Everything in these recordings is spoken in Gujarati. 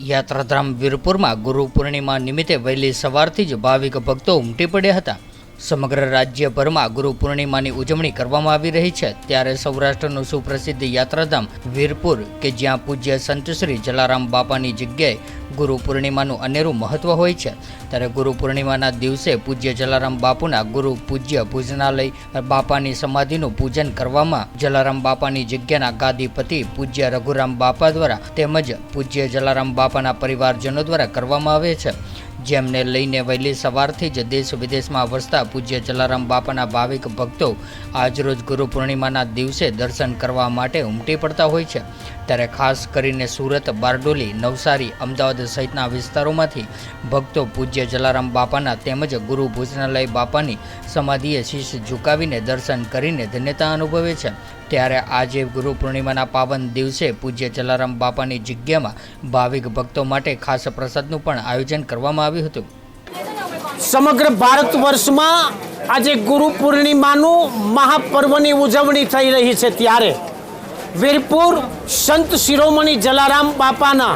યાત્રાધામ વીરપુરમાં ગુરુ પૂર્ણિમા નિમિત્તે વહેલી સવારથી જ ભાવિક ભક્તો ઉમટી પડ્યા હતા. સમગ્ર રાજ્યભરમાં ગુરુ પૂર્ણિમાની ઉજવણી કરવામાં આવી રહી છે. ત્યારે સૌરાષ્ટ્રનું સુપ્રસિદ્ધ યાત્રાધામ વીરપુર, કે જ્યાં પૂજ્ય સંત શ્રી જલારામ બાપાની જગ્યાએ ગુરુ પૂર્ણિમાનું અનેરું મહત્વ હોય છે. ત્યારે ગુરુ પૂર્ણિમાના દિવસે પૂજ્ય જલારામ બાપુના ગુરુ પૂજ્ય ભોજનાલય બાપાની સમાધિનું પૂજન કરવામાં જલારામ બાપાની જગ્યાના ગાદીપતિ પૂજ્ય રઘુરામ બાપા દ્વારા તેમજ પૂજ્ય જલારામ બાપાના પરિવારજનો દ્વારા કરવામાં આવે છે. જેમને લઈને વહેલી સવારથી જ દેશ વિદેશમાં વસતા પૂજ્ય જલારામ બાપાના ભાવિક ભક્તો આજરોજ ગુરુ પૂર્ણિમાના દિવસે દર્શન કરવા માટે ઉમટી પડતા હોય છે. ત્યારે ખાસ કરીને સુરત, બારડોલી, નવસારી, અમદાવાદ સહિતના વિસ્તારોમાંથી ભક્તો પૂજ્ય જલારામ બાપાના તેમજ ગુરુ ભોજનાલય બાપાની સમાધિએ શીશ ઝુકાવીને દર્શન કરીને ધન્યતા અનુભવે છે. ત્યારે આજે ગુરુ પૂર્ણિમાના પાવન દિવસે પૂજ્ય જલારામ બાપાની જગ્યામાં ભાવિક ભક્તો માટે ખાસ પ્રસાદનું પણ આયોજન કરવામાં આવ્યું હતું. સમગ્ર ભારત વર્ષમાં આજે ગુરુ પૂર્ણિમાનું મહાપર્વની ઉજવણી થઈ રહી છે ત્યારે વીરપુર સંત શિરોમણી જલારામ બાપાના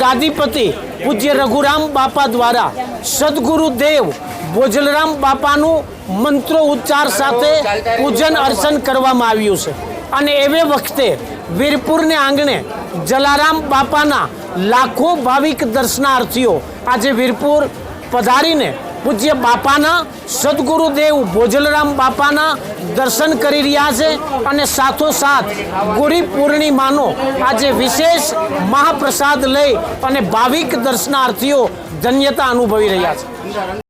ગાદીપતિ પૂજ્ય રઘુરામ બાપા દ્વારા સદગુરુ દેવ ભોજલરામ બાપાનું મંત્રો ઉચ્ચાર સાથે પૂજન અર્ચન કરવામાં આવ્યું છે. અને એવે વખતે વીરપુરને આંગણે જલારામ બાપાના લાખો ભાવિક દર્શનાર્થીઓ આજે વીરપુર પધારીને પૂજ્ય બાપાના સદગુરુદેવ ભોજલરામ બાપાના દર્શન કરી રહ્યા છે અને સાથોસાથ ગુરી પૂર્ણિમાનો આજે વિશેષ મહાપ્રસાદ લઈ અને ભાવિક દર્શનાર્થીઓ ધન્યતા અનુભવી રહ્યા છે.